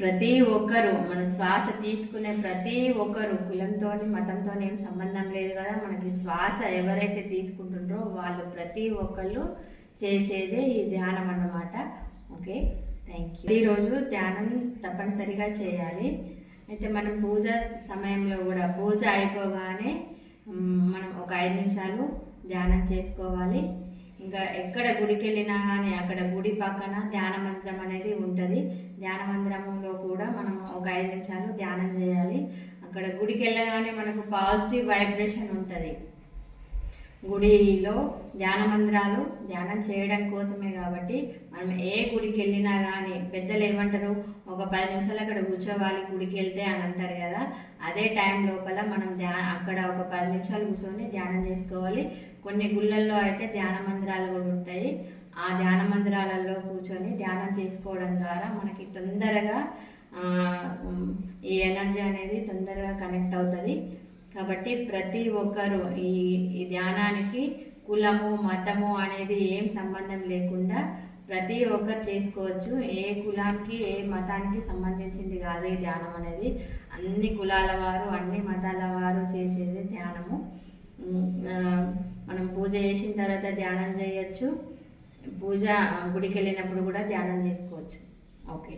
ప్రతి ఒక్కరు మన శ్వాస తీసుకునే ప్రతి ఒక్కరు కులంతో మతంతో ఏం సంబంధం లేదు కదా. మనకి శ్వాస ఎవరైతే తీసుకుంటుండ్రో వాళ్ళు ప్రతి ఒక్కళ్ళు చేసేదే ఈ ధ్యానం అన్నమాట. ఓకే? థ్యాంక్ యూ ఈరోజు ధ్యానం తప్పనిసరిగా చేయాలి. అయితే మనం పూజ సమయంలో కూడా పూజ అయిపోగానే మనం ఒక ఐదు నిమిషాలు ధ్యానం చేసుకోవాలి. ఇంకా ఎక్కడ గుడికి వెళ్ళినా కానీ అక్కడ గుడి పక్కన ధ్యాన మంత్రం అనేది ఉంటుంది. ధ్యాన మంత్రము ఒక ఐదు నిమిషాలు ధ్యానం చేయాలి. అక్కడ గుడికి వెళ్ళగానే మనకు పాజిటివ్ వైబ్రేషన్ ఉంటుంది. గుడిలో ధ్యాన మందిరాలు ధ్యానం చేయడం కోసమే కాబట్టి మనం ఏ గుడికి వెళ్ళినా కానీ పెద్దలు ఏమంటారు ఒక పది నిమిషాలు అక్కడ కూర్చోవాలి గుడికి వెళ్తే అని అంటారు కదా. అదే టైం లోపల మనం ధ్యా అక్కడ ఒక పది నిమిషాలు కూర్చొని ధ్యానం చేసుకోవాలి. కొన్ని గుళ్ళల్లో అయితే ధ్యాన మందిరాలు కూడా ఉంటాయి. ఆ ధ్యాన మందిరాలలో కూర్చొని ధ్యానం చేసుకోవడం ద్వారా మనకి తొందరగా ఈ ఎనర్జీ అనేది తొందరగా కనెక్ట్ అవుతుంది. కాబట్టి ప్రతి ఒక్కరు ఈ ఈ ధ్యానానికి కులము మతము అనేది ఏం సంబంధం లేకుండా ప్రతి ఒక్కరు చేసుకోవచ్చు. ఏ కులానికి ఏ మతానికి సంబంధించింది కాదు ఈ ధ్యానం అనేది. అన్ని కులాల వారు అన్ని మతాల వారు చేసేది ధ్యానము. మనం పూజ చేసిన తర్వాత ధ్యానం చేయొచ్చు. పూజ గుడికి వెళ్ళినప్పుడు కూడా ధ్యానం చేసుకోవచ్చు. ఓకే.